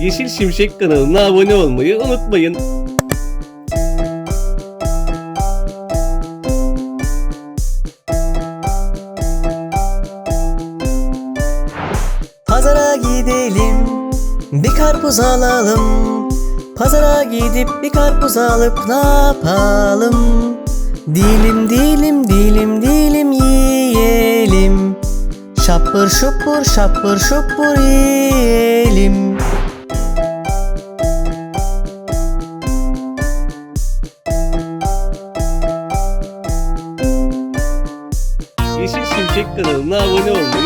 Yeşil Şimşek kanalına abone olmayı unutmayın. Pazara gidelim bir karpuz alalım. Pazara gidip bir karpuz alıp ne yapalım? Dilim dilim dilim dilim yiyelim. Şapır şupur şapır şupur yiyelim. 나오는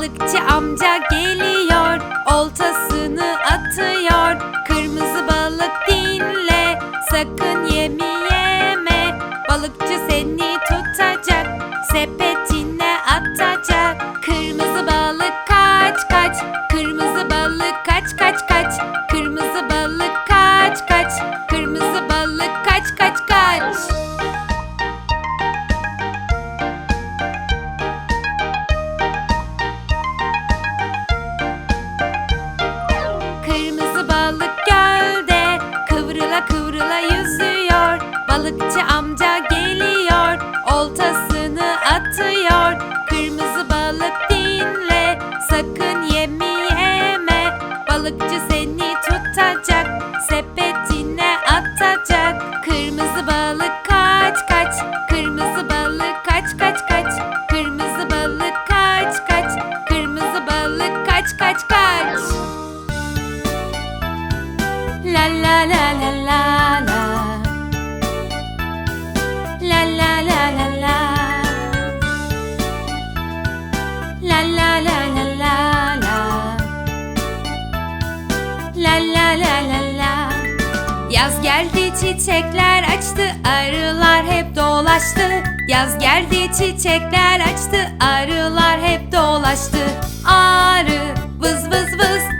balıkçı amca gel çiçekler açtı Arılar hep dolaştı. Yaz geldi çiçekler açtı Arılar hep dolaştı. Arı vız vız vız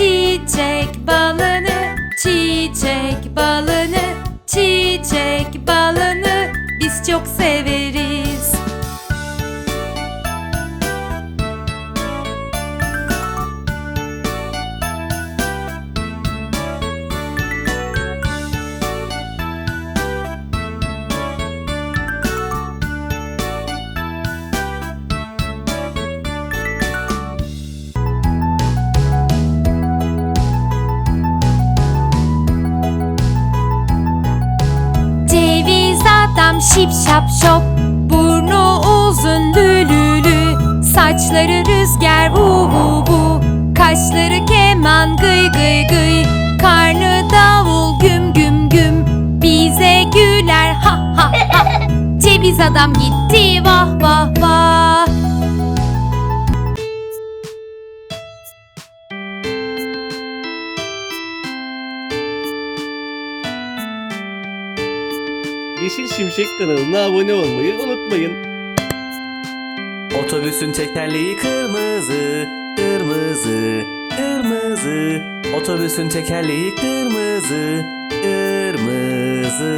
Çiçek balını, şip şap şop Burnu uzun lülülü Saçları rüzgar vu vu vu Kaşları keman gıy gıy gıy Karnı davul güm güm güm Bize güler ha ha ha. Ceviz adam gitti vah vah vah Yeşil Şimşek kanalına abone olmayı unutmayın. Otobüsün tekerleği kırmızı, kırmızı, kırmızı. Otobüsün tekerleği kırmızı, kırmızı.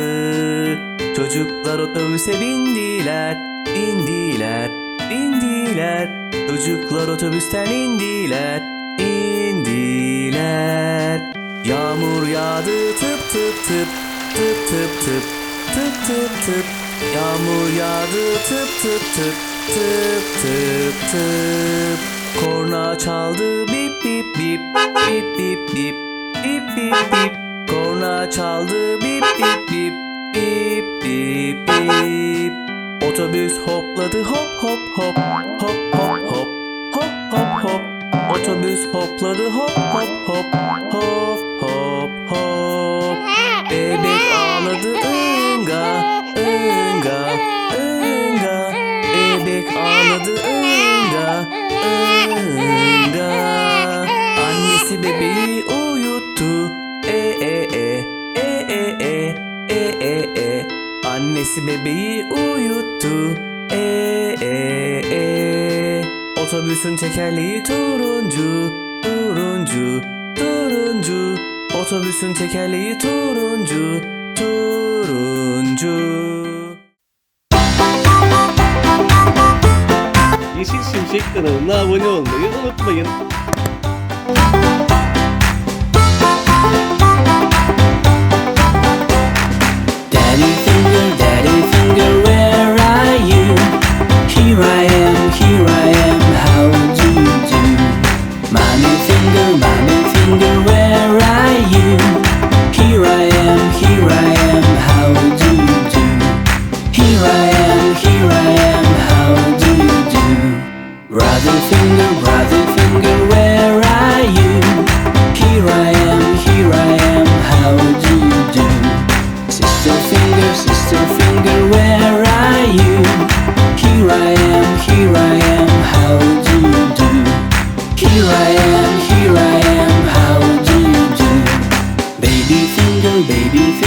Çocuklar otobüse bindiler, bindiler, bindiler. Çocuklar otobüsten indiler, indiler. Yağmur yağdı tıp tıp tıp, tıp tıp tıp, tıp tıp tıp. Yağmur yağdı tıp tıp tıp, tıp tıp tıp. Korna çaldı bip bip bip, bip bip bip, bip bip bip. Korna çaldı bip bip bip, bip bip bip. Otobüs hopladı hop hop hop, hop hop hop, hop hop hop. Otobüs hopladı hop hop hop, hop hop hop. Annesi bebeği uyuttu, e e e. Otobüsün tekerleği turuncu, turuncu, turuncu. Otobüsün tekerleği turuncu, turuncu. Yeşil Şimşek kanalına abone olmayı unutmayın.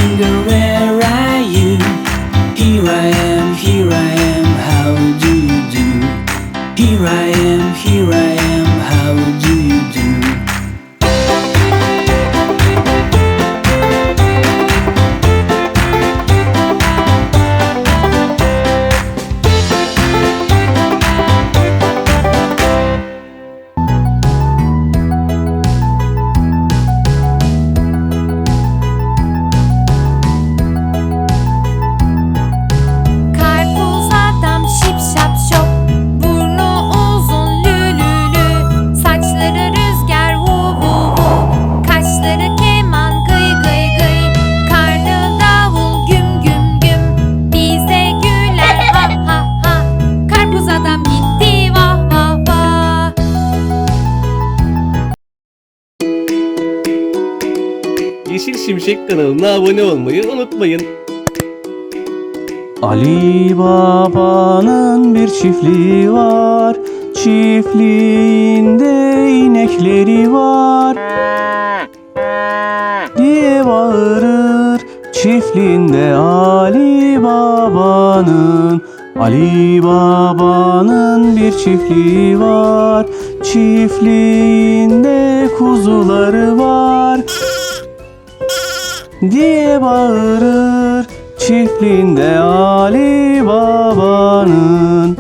lingering Kanalına abone olmayı unutmayın. Ali Baba'nın bir çiftliği var. Çiftliğinde inekleri var. Diye bağırır çiftliğinde Ali Baba'nın Ali Baba'nın bir çiftliği var Çiftliğinde kuzuları var diye bağırır. Çiftliğinde Ali Baba'nın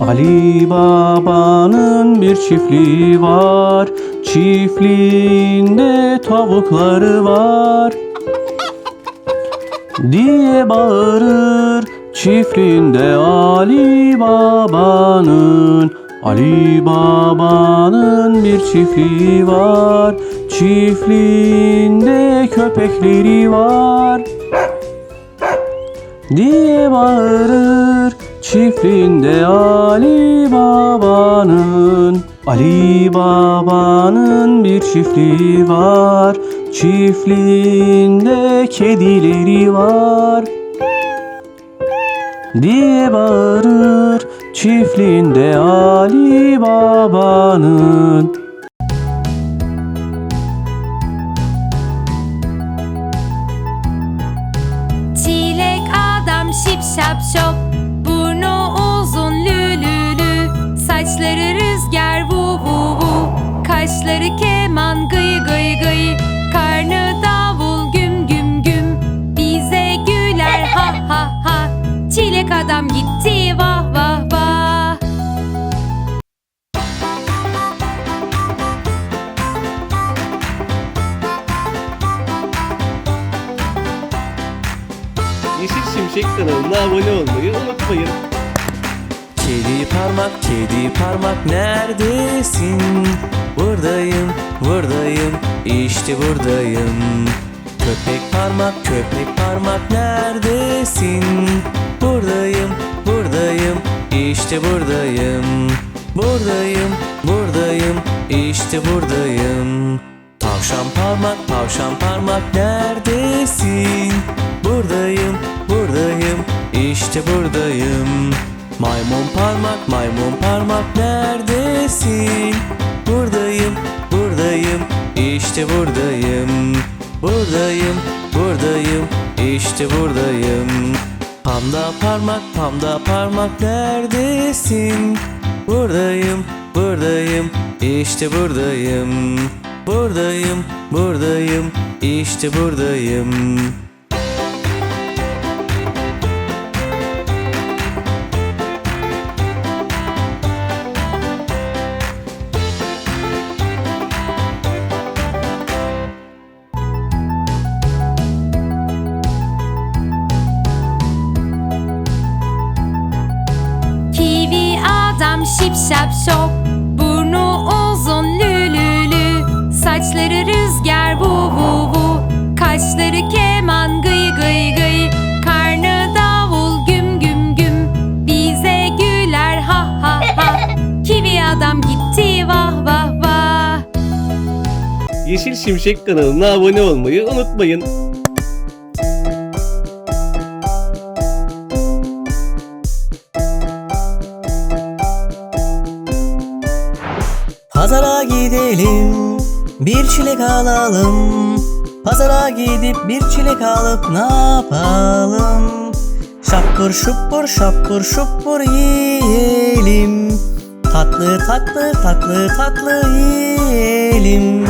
Ali Baba'nın bir çiftliği var. Çiftliğinde tavukları var. diye bağırır. Çiftliğinde Ali Baba'nın Ali Baba'nın bir çiftliği var çiftliğinde köpekleri var. Diye bağırır çiftliğinde Ali Baba'nın. Ali Baba'nın bir çiftliği var. Çiftliğinde kedileri var. Diye bağırır çiftliğinde Ali Baba'nın şap şop Burnu uzun lülülü. Saçları rüzgar vu vu vu. Kaşları keman gıy gıy gıy. Karnı davul güm güm güm. Bize güler ha ha ha. Çilek adam gitti vah vah vah Yeşil Şimşek kanalına abone olmayı unutmayın. Kedi parmak, kedi parmak neredesin? Buradayım, buradayım, işte buradayım. Köpek parmak, köpek parmak neredesin? Buradayım, buradayım, işte buradayım. Buradayım, buradayım, işte buradayım. Tavşan parmak, tavşan parmak neredesin? İşte buradayım. Maymun parmak, maymun parmak neredesin? Buradayım, buradayım, işte buradayım. Buradayım, buradayım, işte buradayım. Panda parmak, panda parmak neredesin? Buradayım, buradayım, işte buradayım. Buradayım, buradayım, işte buradayım. Şap şop Burnu uzun lülülü Saçları rüzgar vu vu vu. Kaşları keman gıy gıy gıy. Karnı davul güm güm güm. Bize güler ha ha ha. Kivi adam gitti vah vah vah. Yeşil Şimşek kanalına abone olmayı unutmayın. Bir çilek alalım. Pazara gidip bir çilek alıp ne yapalım? Şapur şupur şapur şupur yiyelim. Tatlı tatlı tatlı tatlı yiyelim.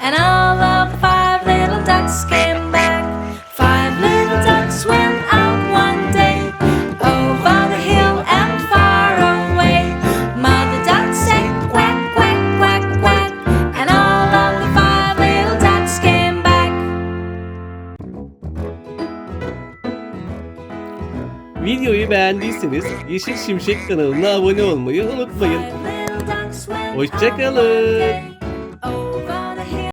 And all of the five little ducks came back. Five little ducks went out one day over the hill and far away. Mother Duck said quack, quack, quack, quack, and all of the five little ducks came back. Videoyu beğendiyseniz Yeşil Şimşek kanalına abone olmayı unutmayın. Hoşçakalın.